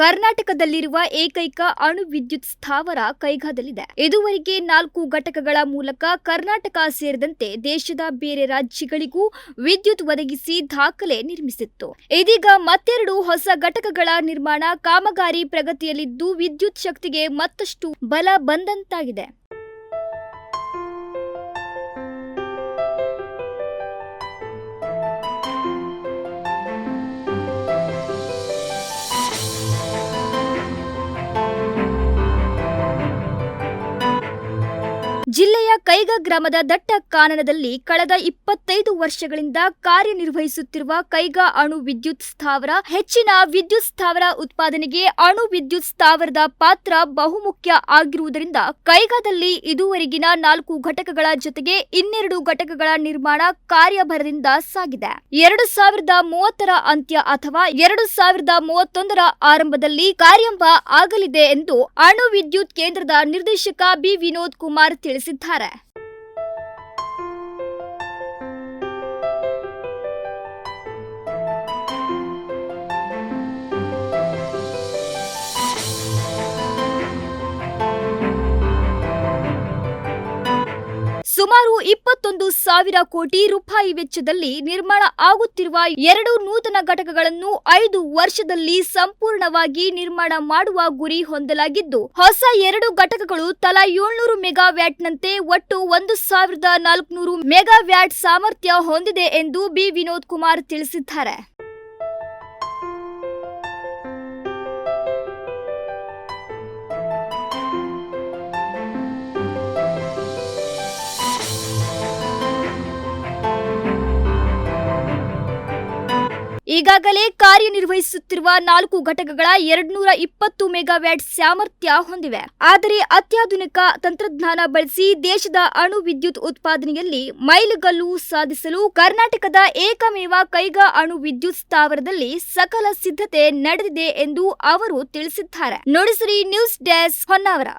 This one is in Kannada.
ಕರ್ನಾಟಕದಲ್ಲಿರುವ ಏಕೈಕ ಅಣು ವಿದ್ಯುತ್ ಸ್ಥಾವರ ಕೈಗಾದಲ್ಲಿದೆ. ಇದುವರೆಗೆ ನಾಲ್ಕು ಘಟಕಗಳ ಮೂಲಕ ಕರ್ನಾಟಕ ಸೇರಿದಂತೆ ದೇಶದ ಬೇರೆ ರಾಜ್ಯಗಳಿಗೂ ವಿದ್ಯುತ್ ಒದಗಿಸಿ ದಾಖಲೆ ನಿರ್ಮಿಸಿತ್ತು. ಇದೀಗ ಮತ್ತೆರಡು ಹೊಸ ಘಟಕಗಳ ನಿರ್ಮಾಣ ಕಾಮಗಾರಿ ಪ್ರಗತಿಯಲ್ಲಿದ್ದು ವಿದ್ಯುತ್ ಶಕ್ತಿಗೆ ಮತ್ತಷ್ಟು ಬಲ ಬಂದಂತಾಗಿದೆ. ಜಿಲ್ಲೆಯ ಕೈಗ ಗ್ರಾಮದ ದಟ್ಟ ಕಾನನದಲ್ಲಿ ಕಳೆದ ಇಪ್ಪತ್ತೈದು ವರ್ಷಗಳಿಂದ ಕಾರ್ಯನಿರ್ವಹಿಸುತ್ತಿರುವ ಕೈಗಾ ಅಣು ವಿದ್ಯುತ್ ಸ್ಥಾವರ, ಹೆಚ್ಚಿನ ವಿದ್ಯುತ್ ಸ್ಥಾವರ ಉತ್ಪಾದನೆಗೆ ಅಣು ವಿದ್ಯುತ್ ಸ್ಥಾವರದ ಪಾತ್ರ ಬಹುಮುಖ್ಯ ಆಗಿರುವುದರಿಂದ ಕೈಗಾದಲ್ಲಿ ಇದುವರೆಗಿನ ನಾಲ್ಕು ಘಟಕಗಳ ಜೊತೆಗೆ ಇನ್ನೆರಡು ಘಟಕಗಳ ನಿರ್ಮಾಣ ಕಾರ್ಯಭರದಿಂದ ಸಾಗಿದೆ. ಎರಡು ಸಾವಿರದ ಮೂವತ್ತರ ಅಂತ್ಯ ಅಥವಾ ಎರಡು ಸಾವಿರದ ಮೂವತ್ತೊಂದರ ಆರಂಭದಲ್ಲಿ ಕಾರ್ಯಂಭ ಆಗಲಿದೆ ಎಂದು ಅಣು ವಿದ್ಯುತ್ ಕೇಂದ್ರದ ನಿರ್ದೇಶಕ ಬಿ. ವಿನೋದ್ ಕುಮಾರ್ ತಿಳಿಸಿದ್ದಾರೆ. ಸಿದ್ಧಾರೆ ಸುಮಾರು ಇಪ್ಪತ್ತೊಂದು ಸಾವಿರ ಕೋಟಿ ರೂಪಾಯಿ ವೆಚ್ಚದಲ್ಲಿ ನಿರ್ಮಾಣ ಆಗುತ್ತಿರುವ ಎರಡು ನೂತನ ಘಟಕಗಳನ್ನು ಐದು ವರ್ಷದಲ್ಲಿ ಸಂಪೂರ್ಣವಾಗಿ ನಿರ್ಮಾಣ ಮಾಡುವ ಗುರಿ ಹೊಂದಲಾಗಿದ್ದು, ಹೊಸ ಎರಡು ಘಟಕಗಳು ತಲಾ ಏಳ್ನೂರು ಮೆಗಾ ವ್ಯಾಟ್ನಂತೆ ಒಟ್ಟು ಒಂದು ಸಾವಿರದ ನಾಲ್ಕುನೂರು ಮೆಗಾ ವ್ಯಾಟ್ ಸಾಮರ್ಥ್ಯ ಹೊಂದಿದೆ ಎಂದು ಬಿ ವಿನೋದ್ ಕುಮಾರ್ ತಿಳಿಸಿದ್ದಾರೆ. ಈಗಾಗಲೇ ಕಾರ್ಯನಿರ್ವಹಿಸುತ್ತಿರುವ ನಾಲ್ಕು ಘಟಕಗಳ ಎರಡ್ನೂರ ಇಪ್ಪತ್ತು ಮೆಗಾವ್ಯಾಟ್ ಸಾಮರ್ಥ್ಯ ಹೊಂದಿವೆ. ಆದರೆ ಅತ್ಯಾಧುನಿಕ ತಂತ್ರಜ್ಞಾನ ಬಳಸಿ ದೇಶದ ಅಣು ವಿದ್ಯುತ್ ಉತ್ಪಾದನೆಯಲ್ಲಿ ಮೈಲುಗಲ್ಲು ಸಾಧಿಸಲು ಕರ್ನಾಟಕದ ಏಕಮೇವ ಕೈಗಾ ಅಣು ವಿದ್ಯುತ್ ಸ್ಥಾವರದಲ್ಲಿ ಸಕಲ ಸಿದ್ಧತೆ ನಡೆದಿದೆ ಎಂದು ಅವರು ತಿಳಿಸಿದ್ದಾರೆ. Nudisiri news desk Honnavar.